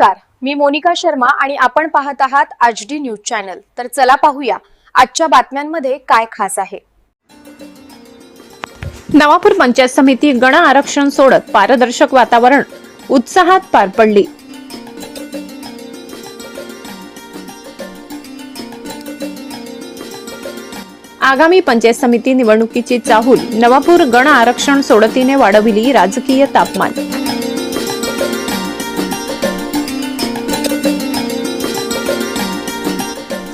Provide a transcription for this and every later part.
नमस्कार. मी मोनिका शर्मा आणि आपण पाहत आहात आज डी न्यूज चॅनल. तर चला पाहूया आजच्या बातम्यांमध्ये काय खास आहे. नवापूर पंचायत समिती गण आरक्षण सोडत पारदर्शक वातावरण उत्साहात पार पडली. आगामी पंचायत समिती निवडणुकीची चाहूल नवापूर गण आरक्षण सोडतीने वाढविली राजकीय तापमान.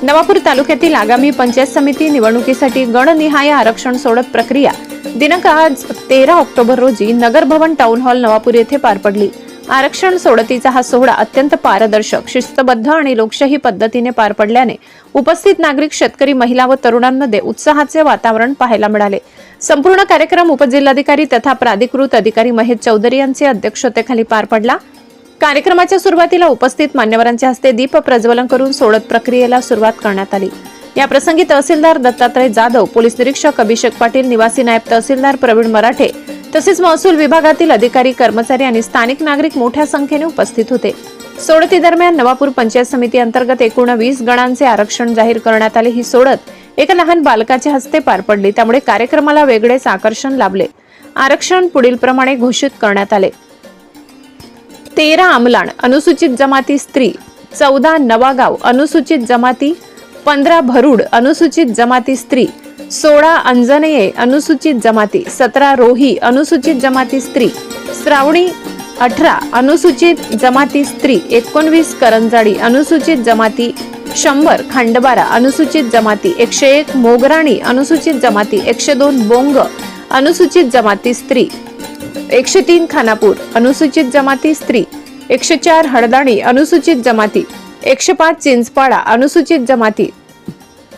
नवापूर तालुक्यातील आगामी पंचायत समिती निवडणुकीसाठी गणनिहाय आरक्षण सोडत प्रक्रिया. दिनांक आज तेरा ऑक्टोबर रोजी नगर भवन टाउन हॉल नवापूर येथे पार पडली. आरक्षण सोडतीचा हा सोहळा अत्यंत पारदर्शक शिस्तबद्ध आणि लोकशाही पद्धतीने पार पडल्याने उपस्थित नागरिक शेतकरी महिला व तरुणांमध्ये उत्साहाचे वातावरण पाहायला मिळाले. संपूर्ण कार्यक्रम उपजिल्हाधिकारी तथा प्राधिकृत अधिकारी महेश चौधरी यांचे अध्यक्षतेखाली पार पडला. कार्यक्रमाच्या सुरुवातीला उपस्थित मान्यवरांच्या हस्ते दीप प्रज्वलन करून सोडत प्रक्रियेला सुरुवात करण्यात आली. या प्रसंगी तहसीलदार दत्तात्रय जाधव पोलीस निरीक्षक अभिषेक पाटील निवासी नायब तहसीलदार प्रवीण मराठे तसेच महसूल विभागातील अधिकारी कर्मचारी आणि स्थानिक नागरिक मोठ्या संख्येने उपस्थित होते. सोडती दरम्यान नवापूर पंचायत समिती अंतर्गत एकूण वीस गणांचे आरक्षण जाहीर करण्यात आले. ही सोडत एका लहान बालकाच्या हस्ते पार पडली. त्यामुळे कार्यक्रमाला वेगळेच आकर्षण लाभले. आरक्षण पुढील प्रमाणे घोषित करण्यात आले. तेरा आमलाण अनुसूचित जमाती स्त्री चौदा नवागाव अनुसूचित जमाती पंधरा भरूड अनुसूचित जमाती स्त्री सोळा अंजनेये अनुसूचित जमाती सतरा रोही अनुसूचित जमाती स्त्री श्रावणी अठरा अनुसूचित जमाती स्त्री एकोणवीस करंजाडी अनुसूचित जमाती शंभर खांडबारा अनुसूचित जमाती एकशे एक मोगराणी अनुसूचित जमाती एकशे दोन बोंग अनुसूचित जमाती स्त्री एकशे तीन खानापूर अनुसूचित जमाती स्त्री. एकशे चार हळदाणी अनुसूचित जमाती. एकशे पाच चिंचपाडा अनुसूचित जमाती.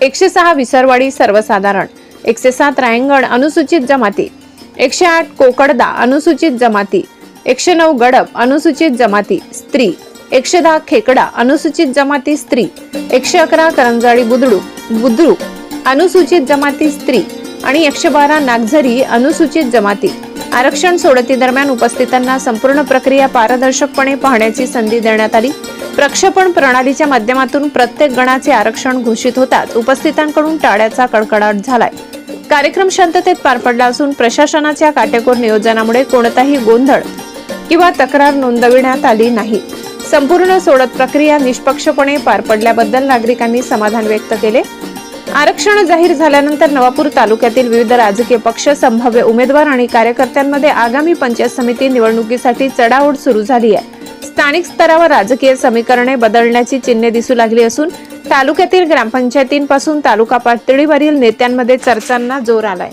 एकशे सहा विसरवाडी सर्वसाधारण. एकशे सात रायंगण अनुसूचित जमाती. एकशे आठ कोकडदा अनुसूचित जमाती. एकशे नऊ गडप अनुसूचित जमाती. स्त्री. एकशे दहा खेकडा अनुसूचित जमाती स्त्री. एकशे अकरा करंजाळी बुद्रुक बुद्रुक अनुसूचित जमाती स्त्री. आणि एकशे बारा नागझरी अनुसूचित जमाती. आरक्षण सोडती दरम्यान उपस्थितांना संपूर्ण प्रक्रिया पारदर्शकपणे पाहण्याची संधी देण्यात आली. प्रक्षेपण प्रणालीच्या माध्यमातून प्रत्येक गणाचे आरक्षण घोषित होताच उपस्थितांकडून टाळ्याचा कडकडाट झालाय. कार्यक्रम शांततेत पार पडला असून प्रशासनाच्या काटेकोर नियोजनामुळे कोणताही गोंधळ किंवा तक्रार नोंदविण्यात आली नाही. संपूर्ण सोडत प्रक्रिया निष्पक्षपणे पार पडल्याबद्दल नागरिकांनी समाधान व्यक्त केले. आरक्षण जाहीर झाल्यानंतर नवापूर तालुक्यातील विविध राजकीय पक्ष संभाव्य उमेदवार आणि कार्यकर्त्यांमध्ये आगामी पंचायत समिती निवडणुकीसाठी चढाओढ सुरू झाली आहे. स्थानिक स्तरावर राजकीय समीकरणे बदलण्याची चिन्हे दिसू लागली असून तालुक्यातील ग्रामपंचायतींपासून तालुका पातळीवरील नेत्यांमध्ये चर्चांना जोर आलाय.